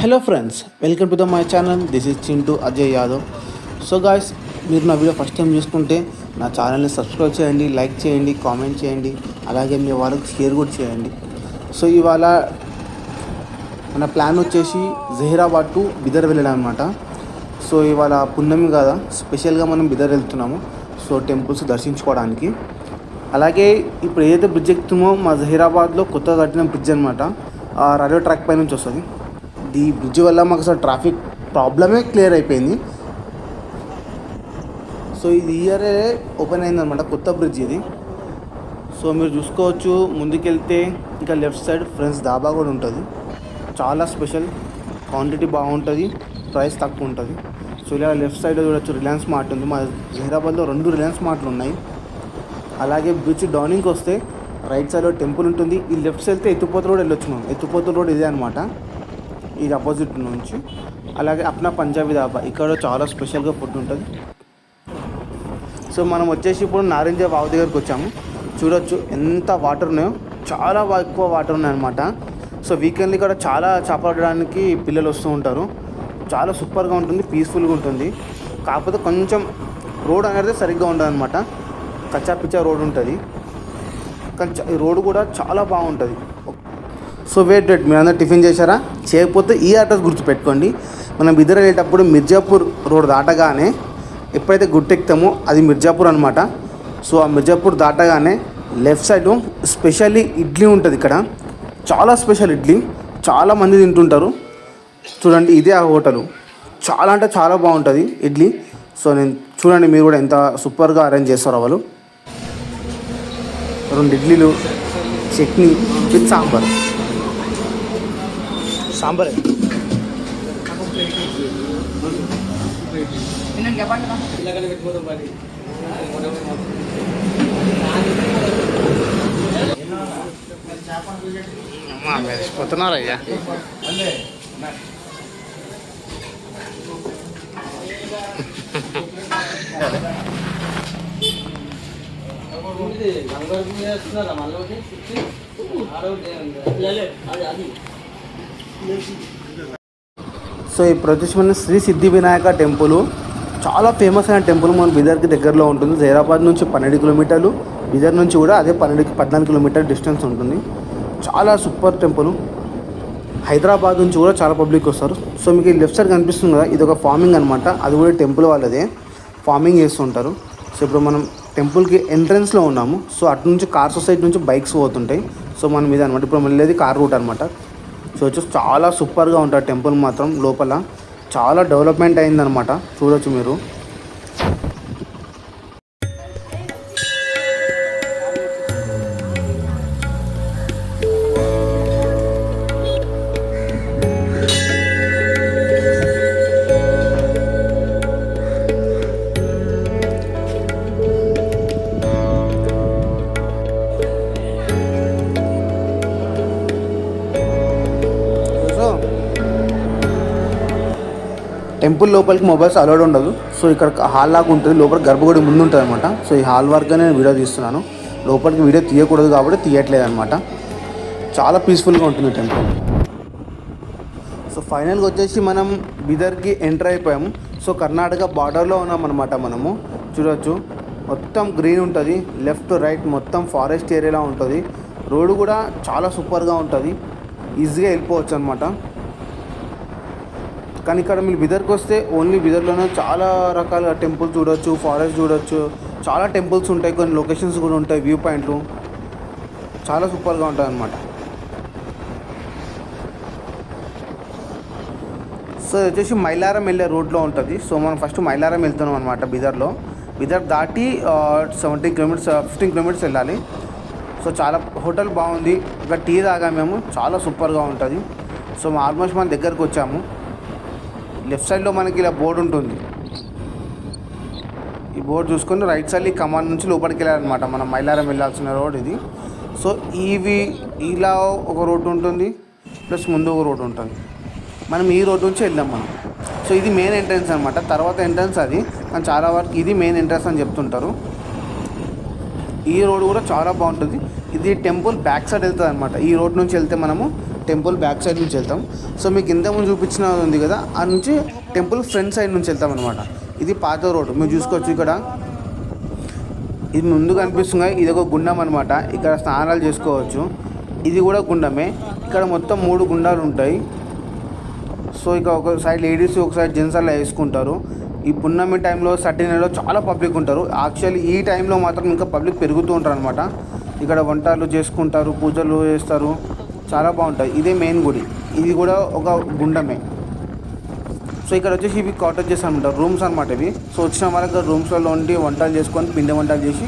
Hello friends welcome to the my channel this is Chintu Ajay Yadav so guys మీరు నా video first time చూసుకుంటే నా ఛానల్ని subscribe చేయండి లైక్ చేయండి కామెంట్ చేయండి అలాగే మీ వాళ్ళకి షేర్ కూడా చేయండి. సో ఇవాళ మన ప్లాన్ వచ్చేసి జహీరాబాద్ టు బిదర్ వెళ్ళడం అనమాట సో ఇవాళ పున్నమి కదా స్పెషల్గా మనం బిదర్ వెళ్తున్నాము. సో టెంపుల్స్ దర్శించుకోవడానికి. అలాగే ఇప్పుడు ఏదైతే బ్రిడ్జ్ ఎక్కుతున్నామో మా జహీరాబాద్లో కొత్తగా కట్టిన బ్రిడ్జ్ అనమాట రైల్వే ట్రాక్ పై నుంచి వస్తుంది. ఈ బ్రిడ్జ్ వల్ల మాకు అసలు ట్రాఫిక్ ప్రాబ్లమే క్లియర్ అయిపోయింది. సో ఇది ఇయరే ఓపెన్ అయిందనమాట కొత్త బ్రిడ్జ్ ఇది. సో మీరు చూసుకోవచ్చు ముందుకెళ్తే ఇంకా లెఫ్ట్ సైడ్ ఫ్రెండ్స్ దాబా కూడా ఉంటుంది. చాలా స్పెషల్ క్వాంటిటీ బాగుంటుంది ప్రైస్ తక్కువ ఉంటుంది. సో ఇలా లెఫ్ట్ సైడ్ చూడొచ్చు రిలయన్స్ మార్ట్ ఉంది. మా హైదరాబాద్లో రెండు రిలయన్స్ మార్ట్లు ఉన్నాయి. అలాగే బీచ్ డౌనింగ్కి వస్తే రైట్ సైడ్లో టెంపుల్ ఉంటుంది. ఈ లెఫ్ట్ సైడ్ వెళ్తే ఎత్తుపోత రోడ్ వెళ్ళొచ్చు మనం. ఎత్తుపోత రోడ్ ఇదే అనమాట ఇది అపోజిట్ నుంచి. అలాగే అప్నా పంజాబీ దాబా ఇక్కడ చాలా స్పెషల్గా ఫుడ్ ఉంటుంది. సో మనం వచ్చేసి ఇప్పుడు నారింజ వాగు దగ్గరికి వచ్చాము. చూడొచ్చు ఎంత వాటర్ ఉన్నాయో. చాలా ఎక్కువ వాటర్ ఉన్నాయన్నమాట. సో వీకెండ్లీ ఇక్కడ చాలా చేపడడానికి పిల్లలు వస్తూ ఉంటారు. చాలా సూపర్గా ఉంటుంది పీస్ఫుల్గా ఉంటుంది. కాకపోతే కొంచెం రోడ్ అనేది సరిగ్గా ఉండదు అనమాట కచ్చా పిచ్చా రోడ్ ఉంటుంది. కానీ ఈ రోడ్ కూడా చాలా బాగుంటుంది. సో వెయిట్ వెయిట్ మీరు అందరూ టిఫిన్ చేశారా? చేయకపోతే ఈ అడ్రస్ గుర్తుపెట్టుకోండి. మనం ఇద్దరు వెళ్ళేటప్పుడు మిర్జాపూర్ రోడ్ దాటగానే ఎప్పుడైతే గుట్టెక్తామో అది మిర్జాపూర్ అనమాట సో ఆ మిర్జాపూర్ దాటగానే లెఫ్ట్ సైడ్ స్పెషల్లీ ఇడ్లీ ఉంటుంది ఇక్కడ. చాలా స్పెషల్ ఇడ్లీ. చాలా మంది తింటుంటారు. చూడండి ఇదే ఆ హోటలు. చాలా అంటే చాలా బాగుంటుంది ఇడ్లీ. సో నేను చూడండి మీరు కూడా ఎంత సూపర్గా అరేంజ్ చేస్తారో వాళ్ళు. రెండు ఇడ్లీలు చట్నీ విత్ సాంబార్. సాంబార్ పోతున్నారు అయ్యా సో ఇప్పుడు వచ్చేసి మన శ్రీ సిద్ధి వినాయక టెంపుల్ చాలా ఫేమస్ అయిన టెంపుల్ మన బీదర్కి దగ్గరలో ఉంటుంది. జైరాబాద్ నుంచి పన్నెండు కిలోమీటర్లు. బీదర్ నుంచి కూడా అదే పన్నెండు పద్నాలుగు కిలోమీటర్ డిస్టెన్స్ ఉంటుంది. చాలా సూపర్ టెంపుల్. హైదరాబాద్ నుంచి కూడా చాలా పబ్లిక్ వస్తారు. సో మీకు లెఫ్ట్ సైడ్ కనిపిస్తుంది కదా ఇది ఒక ఫార్మింగ్ అనమాట అది కూడా టెంపుల్ వాళ్ళదే. ఫార్మింగ్ చేస్తుంటారు. సో ఇప్పుడు మనం టెంపుల్కి ఎంట్రన్స్లో ఉన్నాము. సో అటు నుంచి కార్ సొసైటీ నుంచి బైక్స్ పోతుంటాయి. సో మనం ఇది అనమాట ఇప్పుడు మళ్ళీ కార్ రూట్ అనమాట సో వచ్చేసి చాలా సూపర్గా ఉంటుంది టెంపుల్ మాత్రం లోపల. చాలా డెవలప్మెంట్ అయిందనమాట చూడొచ్చు మీరు. టెంపుల్ లోపలికి మొబైల్స్ అలౌడ్ ఉండదు. సో ఇక్కడ హాల్ లాగా ఉంటుంది. లోపల గర్భగుడి ముందు ఉంటుంది అనమాట సో ఈ హాల్ వరకే నేను వీడియో తీస్తున్నాను. లోపలికి వీడియో తీయకూడదు కాబట్టి తీయట్లేదు అనమాట చాలా పీస్ఫుల్గా ఉంటుంది టెంపుల్. సో ఫైనల్గా వచ్చేసి మనం బిదర్కి ఎంటర్ అయిపోయాము. సో కర్ణాటక బార్డర్లో ఉన్నామన్నమాట మనము. చూడొచ్చు. మొత్తం గ్రీన్ ఉంటుంది. లెఫ్ట్ రైట్ మొత్తం ఫారెస్ట్ ఏరియాలో ఉంటుంది. రోడ్డు కూడా చాలా సూపర్గా ఉంటుంది. ఈజీగా వెళ్ళిపోవచ్చు అనమాట కానీ ఇక్కడ మీరు బిదర్కి వస్తే ఓన్లీ బిదర్లోనే చాలా రకాల టెంపుల్స్ చూడొచ్చు ఫారెస్ట్ చూడొచ్చు. చాలా టెంపుల్స్ ఉంటాయి కొన్ని లొకేషన్స్ కూడా ఉంటాయి వ్యూ పాయింట్లు చాలా సూపర్గా ఉంటుంది అనమాట సో వచ్చేసి మైలారం వెళ్ళే రోడ్లో ఉంటుంది. సో మనం ఫస్ట్ మైలారం వెళ్తున్నాం అనమాట బిదర్లో. బిదర్ దాటి సెవెంటీన్ కిలోమీటర్స్ ఫిఫ్టీన్ కిలోమీటర్స్ వెళ్ళాలి. సో చాలా హోటల్ బాగుంది. ఇంకా టీ తాగా మేము. చాలా సూపర్గా ఉంటుంది. సో ఆల్మోస్ట్ మన దగ్గరకు వచ్చాము. లెఫ్ట్ సైడ్లో మనకి ఇలా బోర్డు ఉంటుంది. ఈ బోర్డు చూసుకొని రైట్ సైడ్ ఈ కమాండ్ నుంచి లోపలికి వెళ్ళాలన్నమాట. మనం మైలారం వెళ్ళాల్సిన రోడ్ ఇది. సో ఇవి ఇలా ఒక రోడ్డు ఉంటుంది ప్లస్ ముందు ఒక రోడ్డు ఉంటుంది. మనం ఈ రోడ్డు నుంచి వెళ్దాం మనం. సో ఇది మెయిన్ ఎంట్రన్స్ అనమాట తర్వాత ఎంట్రన్స్ అది. కానీ చాలా వరకు ఇది మెయిన్ ఎంట్రన్స్ అని చెప్తుంటారు. ఈ రోడ్ కూడా చాలా బాగుంటుంది. ఇది టెంపుల్ బ్యాక్ సైడ్ వెళ్తుంది అనమాట ఈ రోడ్ నుంచి వెళ్తే మనము టెంపుల్ బ్యాక్ సైడ్ నుంచి వెళ్తాం. సో మీకు ఇంతకుముందు చూపించిన ఉంది కదా ఆ నుంచి టెంపుల్ ఫ్రంట్ సైడ్ నుంచి వెళ్తాం అనమాట ఇది పాత రోడ్ మీరు చూసుకోవచ్చు ఇక్కడ. ఇది ముందు కనిపిస్తుంది ఇది ఒక గుండం అనమాట ఇక్కడ స్నానాలు చేసుకోవచ్చు. ఇది కూడా గుండమే. ఇక్కడ మొత్తం మూడు గుండాలు ఉంటాయి. సో ఇక ఒక సైడ్ లేడీస్ ఒక సైడ్ జెంట్స్ అలా వేసుకుంటారు. ఈ పున్నమి టైంలో సర్టినలో చాలా పబ్లిక్ ఉంటారు. యాక్చువల్లీ ఈ టైంలో మాత్రం ఇంకా పబ్లిక్ పెరుగుతూ ఉంటారు అనమాట ఇక్కడ వంటలు చేసుకుంటారు పూజలు చేస్తారు. చాలా బాగుంటుంది ఇదే మెయిన్ గుడి. ఇది కూడా ఒక గుండమే. సో ఇక్కడ వచ్చేసి ఇవి కాటేజెస్ అనమాట రూమ్స్ అనమాట ఇవి. సో వచ్చిన వాళ్ళకి రూమ్స్లలో ఉండి వంటలు చేసుకొని పిండి వంటలు చేసి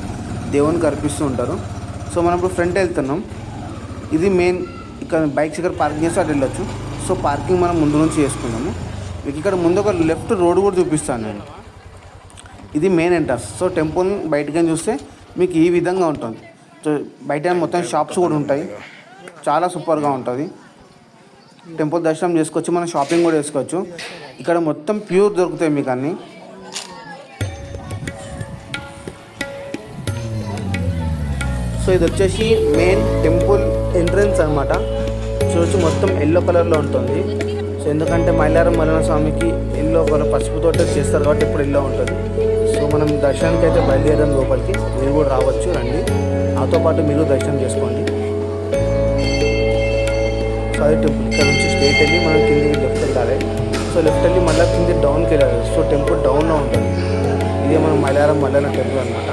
దేవునికి అర్పిస్తూ ఉంటారు. సో మనం ఇప్పుడు ఫ్రంట్ వెళ్తున్నాం. ఇది మెయిన్ ఇక్కడ బైక్స్ ఇక్కడ పార్కింగ్ చేస్తే అటు వెళ్ళొచ్చు. సో పార్కింగ్ మనం ముందు నుంచి చేసుకున్నాము. మీకు ఇక్కడ ముందు ఒక లెఫ్ట్ రోడ్ కూడా చూపిస్తాను నేను. ఇది మెయిన్ ఎంట్రన్స్ సో టెంపుల్ బయటకని చూస్తే మీకు ఈ విధంగా ఉంటుంది. సో బయట మొత్తం షాప్స్ కూడా ఉంటాయి. చాలా సూపర్గా ఉంటుంది. టెంపుల్ దర్శనం చేసుకోవచ్చు మనం షాపింగ్ కూడా చేసుకోవచ్చు. ఇక్కడ మొత్తం ప్యూర్ దొరుకుతాయి మీకు అన్నీ. సో ఇది వచ్చేసి మెయిన్ టెంపుల్ ఎంట్రన్స్ అనమాట చూసి మొత్తం ఎల్లో కలర్లో ఉంటుంది. సో ఎందుకంటే మైలారం మల్లన స్వామికి ఎల్లో కలర్ పసుపుతో చేస్తారు కాబట్టి ఇప్పుడు ఎల్లో ఉంటుంది. సో మనం దర్శనానికి అయితే బయలుదేరాం లోపలికి. మీరు కూడా రావచ్చు రండి. నాతో పాటు మీరు దర్శనం చేసుకోండి. సో అదే టెంపుల్ ఇక్కడ నుంచి స్ట్రేట్ వెళ్ళి మనం కిందికి లెఫ్ట్ వెళ్ళాలి. సో లెఫ్ట్ వెళ్ళి మళ్ళీ కింది డౌన్కి వెళ్ళాలి. సో టెంపుల్ డౌన్లో ఉంటుంది. ఇదే మనం మైలారం మల్లన టెంపుల్ అనమాట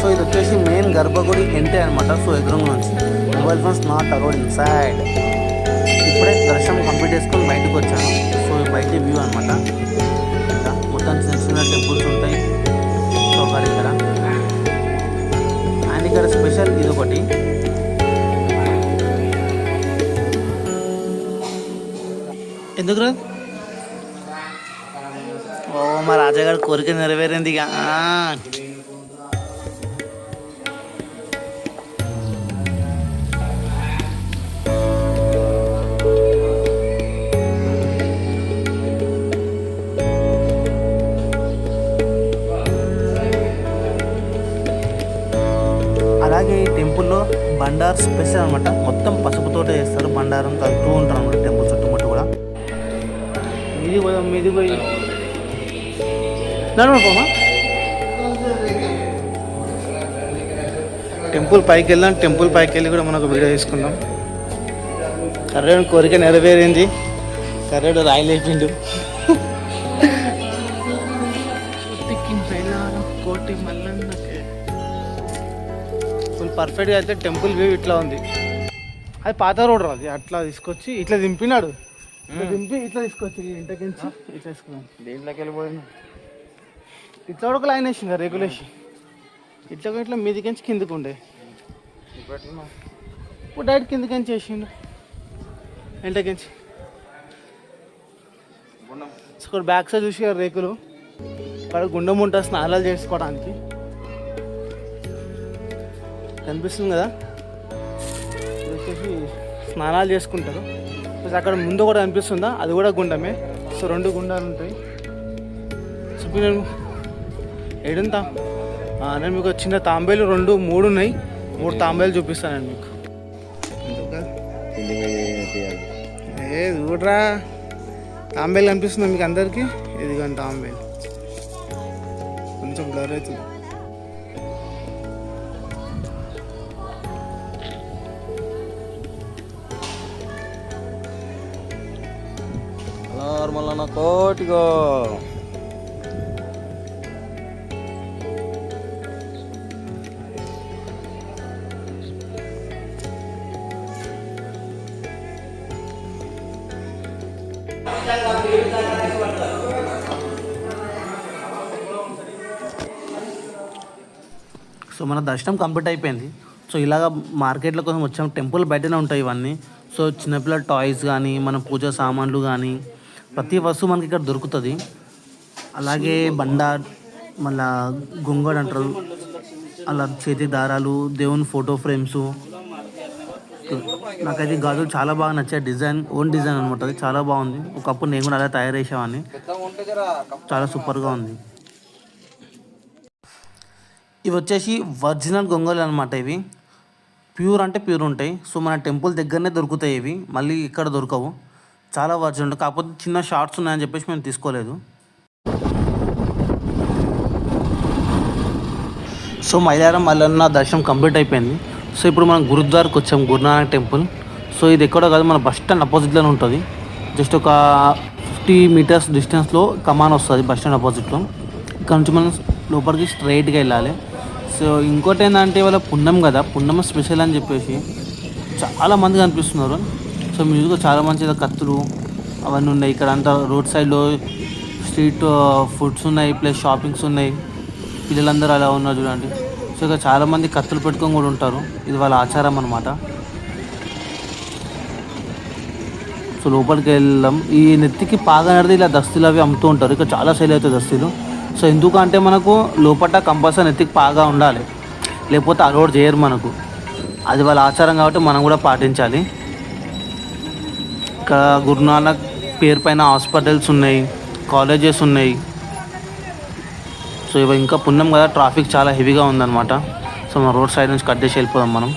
సో ఇది వచ్చేసి మెయిన్ గర్భగుడి ఎంట్రీ అనమాట సో ఎదురుగా నుంచి. Mobile phones not allowed inside. ఇప్పుడే దర్శనం కంప్లీట్ చేసుకొని బయటకు వచ్చాను. సో బయట వ్యూ అనమాట మొత్తం చిన్న చిన్న టెంపుల్స్ ఉంటాయి. సో ఒకటి ఇక్కడ. అండ్ ఇక్కడ స్పెషల్ ఇది ఒకటి ఎందుకు రా ఓ మా రాజాగారి కోరిక నెరవేరింది ఇక. బండార్ స్పెషల్ అనమాట మొత్తం పసుపుతోటే చేస్తారు. బండారం తగ్గుతూ ఉంటారు అనమాట టెంపుల్ చుట్టుముట్టు కూడా. మీది పోదాం మీది పోయి. టెంపుల్ పైకి వెళ్దాం. టెంపుల్ పైకి వెళ్ళి కూడా మనకు వీడియో తీసుకుందాం. కర్రేడు కోరిక నెరవేరింది. కర్రేడు రాయలేపిండు. పర్ఫెక్ట్గా అయితే టెంపుల్ వ్యూ ఇట్లా ఉంది. అది పాత రోడ్ రా అది అట్లా తీసుకొచ్చి ఇట్లా దింపినాడు. ఇట్లా దింపి ఇట్లా తీసుకొచ్చి ఇంటకించి ఇట్లా తీసుకున్నాం దీంట్లోకి వెళ్ళిపోయినా ఇట్లా కూడా ఒక లైన్ వేసింది రెగ్యులేషన్ ఇట్లా ఇట్లా మీదికించి కిందకు ఉండే. ఇప్పుడు డైరెక్ట్ కిందకించి వేసిండు. ఎంటకించి సో ఇక్కడ బ్యాక్ సైడ్ చూసి రేకులు. ఇక్కడ గుండం ఉంటుంది స్నానాలు చేసుకోవడానికి. కనిపిస్తుంది కదా? వచ్చేసి స్నానాలు చేసుకుంటారు. అక్కడ ముందు కూడా కనిపిస్తుందా? అది కూడా గుండమే. సో రెండు గుండాలు ఉంటాయి. ఇప్పుడు నేను ఏడుంతా? నేను మీకు చిన్న తాంబేలు రెండు మూడు ఉన్నాయి. మూడు తాంబేలు చూపిస్తాను నేను మీకు. ఏ చూడరా. తాంబేలు కనిపిస్తుందా మీకు అందరికీ? ఇదిగోండి తాంబేలు. కొంచెం బ్లర్ అవుతుంది. నార్మల్ కోటిగో. సో మన దర్శనం కంప్లీట్ అయిపోయింది. సో ఇలాగ మార్కెట్లో కోసం వచ్చాం. టెంపుల్ బయటనే ఉంటాయి ఇవన్నీ. సో చిన్నపిల్లల టాయ్స్ కానీ మన పూజ సామాన్లు కానీ ప్రతి వస్తువు మనకి ఇక్కడ దొరుకుతుంది. అలాగే బండ మళ్ళా గొంగడు అంటారు. అలా చేతి దారాలు దేవుని ఫోటో ఫ్రేమ్స్. నాకైతే గాజులు చాలా బాగా నచ్చాయి. డిజైన్ ఓన్ డిజైన్ అనమాట అది. చాలా బాగుంది. ఒకప్పుడు నేను కూడా అలా తయారు చేసేవాడిని చాలా సూపర్గా ఉంది. ఇవి వచ్చేసి ఒరిజినల్ గొంగలు అనమాట ఇవి. ప్యూర్ అంటే ప్యూర్ ఉంటాయి. సో మన టెంపుల్ దగ్గరనే దొరుకుతాయి ఇవి. మళ్ళీ ఇక్కడ దొరకవు. చాలా వర్జన్ ఉంటుంది. కాకపోతే చిన్న షార్ట్స్ ఉన్నాయని చెప్పేసి మేము తీసుకోలేదు. సో మైలారం మల్లన్న దర్శనం కంప్లీట్ అయిపోయింది. సో ఇప్పుడు మనం గురుద్వార్కి వచ్చాం గురునానక్ టెంపుల్. సో ఇది ఎక్కడో కాదు మన బస్ స్టాండ్ అపోజిట్లోనే ఉంటుంది. జస్ట్ ఒక ఫిఫ్టీ మీటర్స్ డిస్టెన్స్లో కమాన్ వస్తుంది బస్ స్టాండ్ అపోజిట్లో. ఇక్కడ నుంచి మనం లోపలికి స్ట్రైట్గా వెళ్ళాలి. సో ఇంకోటి ఏంటంటే ఇవాళ పుణ్యం కదా పుణ్యం స్పెషల్ అని చెప్పేసి చాలా మంది కనిపిస్తున్నారు. సో మ్యూజిక్ చాలా మంచిగా కత్తులు అవన్నీ ఉన్నాయి. ఇక్కడ అంతా రోడ్ సైడ్లో స్ట్రీట్ ఫుడ్స్ ఉన్నాయి ప్లస్ షాపింగ్స్ ఉన్నాయి. పిల్లలందరూ అలా ఉన్నారు చూడండి. సో ఇక్కడ చాలామంది కత్తులు పెట్టుకొని కూడా ఉంటారు. ఇది వాళ్ళ ఆచారం అనమాట సో లోపలికి వెళ్ళాం. ఈ నెత్తికి పాగా అనేది ఇలా దస్తులు అవి అమ్ముతూ ఉంటారు. ఇక్కడ చాలా సేల్ అవుతాయి దస్తులు. సో ఎందుకంటే మనకు లోపల కంపల్సరీ నెత్తికి పాగా ఉండాలి. లేకపోతే అలవాటు చేయరు మనకు. అది వాళ్ళ ఆచారం కాబట్టి మనం కూడా పాటించాలి. ఇక్కడ గురునానక్ పేరు పైన హాస్పిటల్స్ ఉన్నాయి కాలేజెస్ ఉన్నాయి. సో ఇవి ఇంకా పుణ్యం కదా ట్రాఫిక్ చాలా హెవీగా ఉందన్నమాట. సో మనం రోడ్ సైడ్ నుంచి కట్ చేసి వెళ్ళిపోదాం మనం.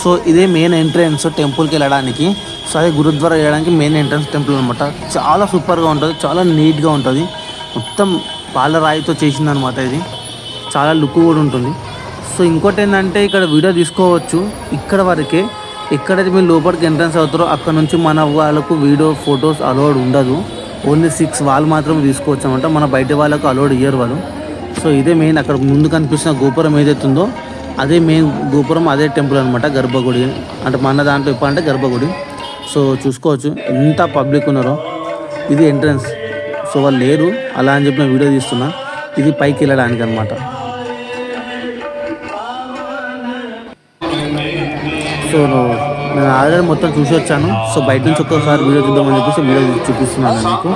సో ఇదే మెయిన్ ఎంట్రన్స్ టెంపుల్కి వెళ్ళడానికి. సో అదే గురుద్వారా వెళ్ళడానికి మెయిన్ ఎంట్రన్స్ టెంపుల్ అనమాట చాలా సూపర్గా ఉంటుంది చాలా నీట్గా ఉంటుంది. మొత్తం పాల రాయితో చేసిందనమాట ఇది. చాలా లుక్ కూడా ఉంటుంది. సో ఇంకోటి ఏంటంటే ఇక్కడ వీడియో తీసుకోవచ్చు. ఇక్కడ వరకే ఎక్కడైతే మీరు లోపలికి ఎంట్రన్స్ అవుతారో అక్కడ నుంచి మన వాళ్ళకు వీడియో ఫొటోస్ అలౌడ్ ఉండదు. ఓన్లీ సిక్స్ వాళ్ళు మాత్రం తీసుకోవచ్చు అనమాట మన బయట వాళ్ళకు అలౌడ్ ఇయ్యరు వాళ్ళు. సో ఇదే మెయిన్ అక్కడ ముందు కనిపిస్తున్న గోపురం ఏదైతే ఉందో అదే మెయిన్ గోపురం అదే టెంపుల్ అనమాట గర్భగుడి. అంటే మన దాంట్లో చెప్పాలంటే గర్భగుడి. సో చూసుకోవచ్చు. ఎంత పబ్లిక్ ఉన్నారో. ఇది ఎంట్రన్స్. సో వాళ్ళు లేరు. అలా అని చెప్పి వీడియో తీస్తున్నా. ఇది పైకి వెళ్ళడానికి అనమాట సో నేను ఆల్రెడీ మొత్తం చూసి వచ్చాను. సో బయట నుంచి ఒక్కసారి వీడియో చూద్దామని చెప్పేసి వీడియో చూపిస్తున్నాను మీకు.